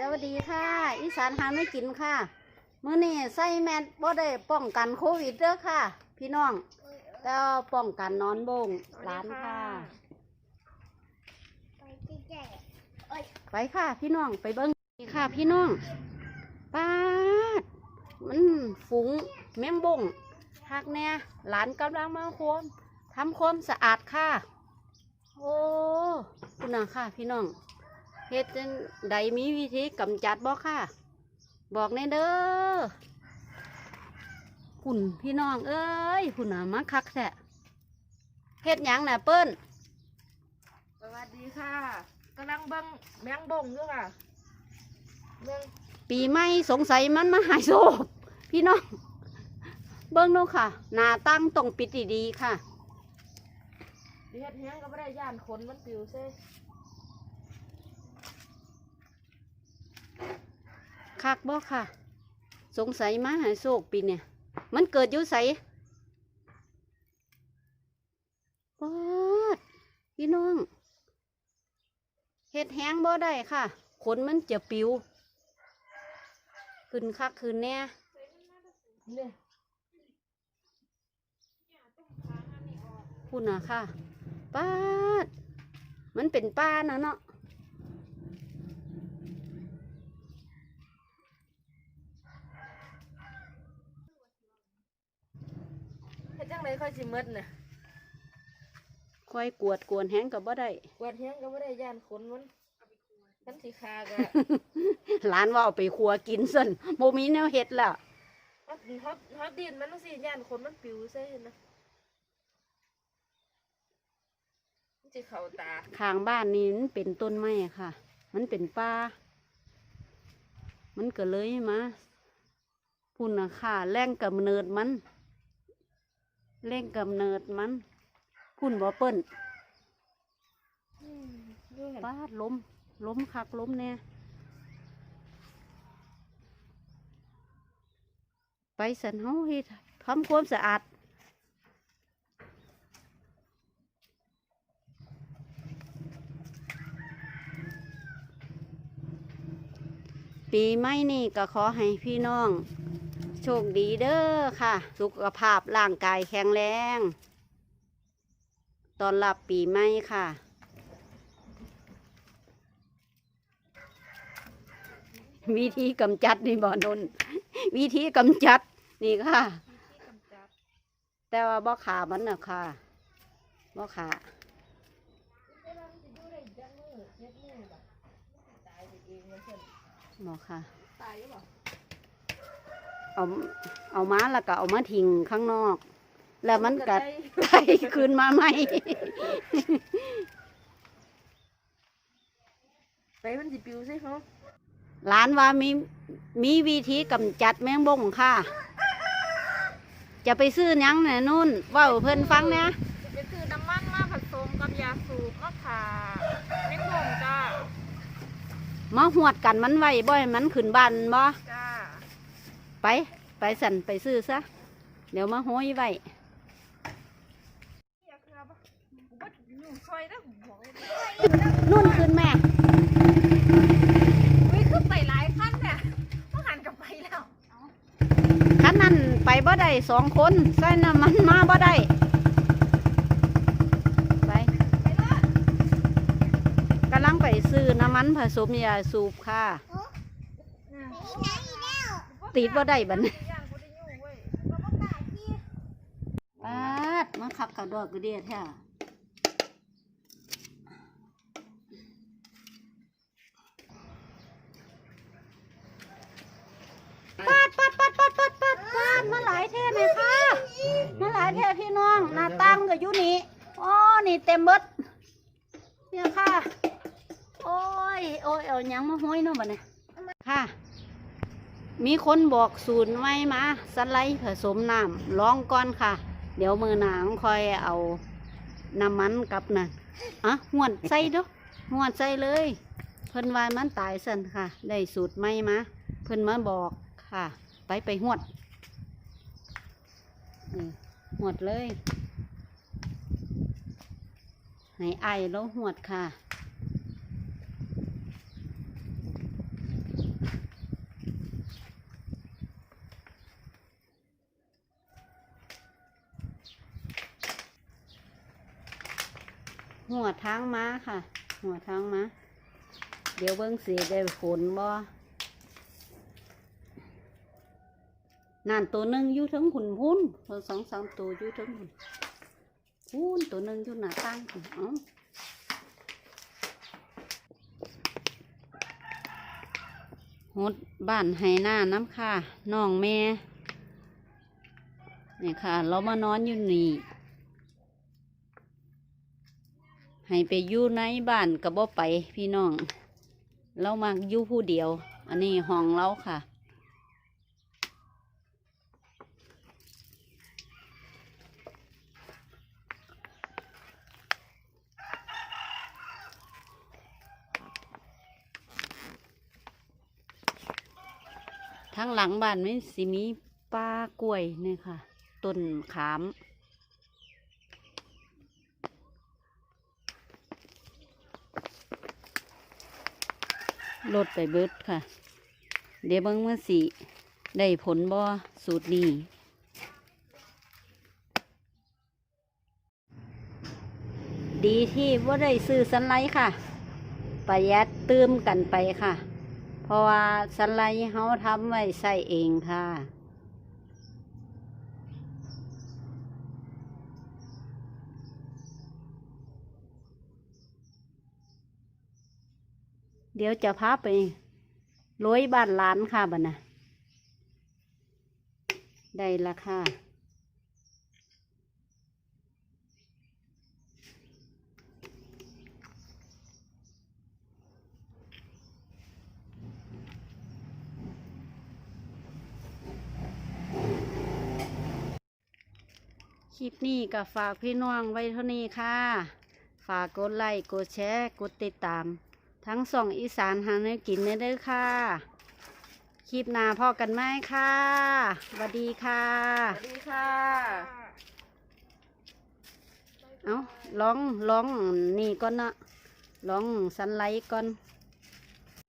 สวัสดีค่ะ อีสานหาไม่กินค่ะมื้อนี้ใส่แมสบ่ได้ป้องกันโควิดเด้อค่ะ พี่น้องแต่ว่าป้องกันนอนบงร้านค่ะ ไปค่ะ พี่น้องไปเบิ้งค่ะ พี่น้องป้าดมันฝูงแมงบงหักแน่หลานกำลังมาโคมทำควมสะอาดค่ะ โอ้คุณน่ะค่ะ พี่น้อง เฮ็ดจังใดมีวิธีกำจัดบ่ค่ะ บอกแน่เด้อคุณพี่น้องเอ้ยคุณน่ะมาคักแท้เฮ็ดหยังน่ะเปิ้นสวัสดีค่ะกำลังเบังแมงบงด้วยค่ะเบิ่งปีใหม่สงสัยมันมาหายโศกพี่น้อง เบิ่งดูค่ะ หน้าตั้งต้องปิดดีๆค่ะ เฮ็ดแห้งก็ไม่ได้ย่านขนมันปิวเซ่ คักบ่ค่ะ สงสัยมาหายโศกปีเนี่ย มันเกิดอยู่ไสปอดพี่น้องเฮ็ดแห้งบ่ได้ค่ะ ขนมันจะปิว ขึ้นคักขึ้นแน่เนี่ยคุณน่ะค่ะป้าด มันเป็นป้านะเนาะ เฮ็ดจังไรค่อยสิหมดน่ะค่อยกวดกวนแห้งกับบ่ได้ กวาดแห้งก็ไม่ได้ย่านขนมันมันสิคาก็หลานว่าเอาไปครัวกินซั่นโมมีแนวเฮ็ดแล้ว ฮอดฮอดฮอดดินมันต้องสิย่านขนมันปิวเซ่เห็นนะมันสิเข้าตาข้างบ้านนี่มันเป็นต้นไม้ค่ะ มันเป็นป่า มันก็เลยมาพุ่นนะค่ะ แรงกำเนิดมัน แรงกำเนิดมันพุ่นบ่เปิ้นอืมดูหั่นป้าดล้มล้มคักล้มแน่ไปสันเฮาเฮ็ดทำความสะอาดปีใหม่นี่ก็ขอให้พี่น้อง โชคดีเด้อค่ะ สุขภาพร่างกายแข็งแรง ตอนรับปีใหม่ค่ะ วิธีกำจัดนี่บ่อนนวิธีกำจัดนี่ค่ะ แต่ว่าบ่ขามันนะค่ะบ่ขาเวลามันสิอยู่ได้จักมื้อเจ็ดมื้อบ่มันสิตายไปเองว่าซั่นบ่ค่ะตายหรือเปล่า เอาเอามาแล้วก็เอามาทิ้งข้างนอก แล้วมันก็ได้ไต่คืนมาใหม่ไปมันสิปิวใช่เขาหลานว่ามีมีวิธีกำจัดแมงบงค่ะ จะไปซื้อหยังเนี่ยนุ่นเว่าให้เพิ่นฟังเนี่ยจะคือน้ำมันมาผสมกับยาสูบมะขาแมงมุมจ้ามาหวดกันมันไว้บ่ให้มันขึ้นบ้านบ่จ้า ไปไปสั่นไปซื้อซะ เดี๋ยวมาโห้อยไว้อยากครับว่าอยู่ซอยนะผมบอกเลยนุ่นขึ้นแม่วิ่งขึ้นไปหลายขั้นเนี่ยต้องหันกลับไปแล้วคันนั้นไปบ่ได้สองคนใส่น้ำมันมาบ่ได้ไปไปเลยกำลังไปซื้อน้ำมันผสมยาสูบค่ะ ติดบ่ได้บัดนี้ย่างบ่ได้อยู่เว้ยปาดมาขับกับดอกกระเดียแท้ปาดปาดปาดปาดปาดปาดปาดมาหลายแท่เลยค่ะมาหลายแท่พี่น้องหน้าตั้งกับยุนี่อ๋อนี่เต็มเบิดเนี่ยค่ะ โอ้ย โอ้ย เอาหยังมาห้อยเนาะบัดนี้ค่ะ มีคนบอกสูตรไว้มาสไลด์ผสมน้ำลองก่อนค่ะ เดี๋ยวมือหนางคอยเอาน้ำมันกับนั่นอะหวนใส่ดูหวนใส่เลยเพิ่นว่ามันตายสันค่ะ ได้สูตรใหม่มาเพิ่นมาบอกค่ะ ไปไปหวดหวดเลย ให้ไอแล้วหวดค่ะ หัวทางม้าค่ะ หัวทางม้า เดี๋ยวเบิ้งสีได้ฝนบ่นั่นตัวหนึ่งอยู่ทั้งขุนพุ่นตัวสองสามตัวอยู่ทั้งขุนพุ่นตัวหนึ่งอยู่หน้าตั้งพุ่นเอ้าหดบ้านไห้หน้าน้ำค่ะน้องแม่นี่ค่ะ เรามานอนอยู่นี่ ให้ไปอยู่ในบ้านก็บ่ไปพี่น้อง เรามาอยู่ผู้เดียว อันนี้ห้องเราค่ะทั้งหลังบ้านไม่สิมีป้ากล้วยนี่ยค่ะ ต้นขาม ลดไปเบิดค่ะ เดี๋ยวเบิ้งเมื่อสิได้ผลบ่สูตรนี้ดีที่ว่าได้ซื้อสันไลค่ะ ประหยัดเติมกันไปค่ะ เพราะว่าสันไลเขาทำไว้ใส่เองค่ะ เดี๋ยวจะพาไปร้อยบ้านล้านค่ะบัดนะได้ละค่ะคลิปนี้ก็ฝากพี่น้องไว้เท่านี้ค่ะ ฝากกดไลค์ กดแชร์ กดติดตาม ทั้งสองอีสานหาเนื้อกินเด้อค่ะ คลิปหน้าพอกันไหมค่ะสวัสดีค่ะ สวัสดีค่ะ เอาลองลองนี่ก่อนเนาะลองสันไลท์ก่อนส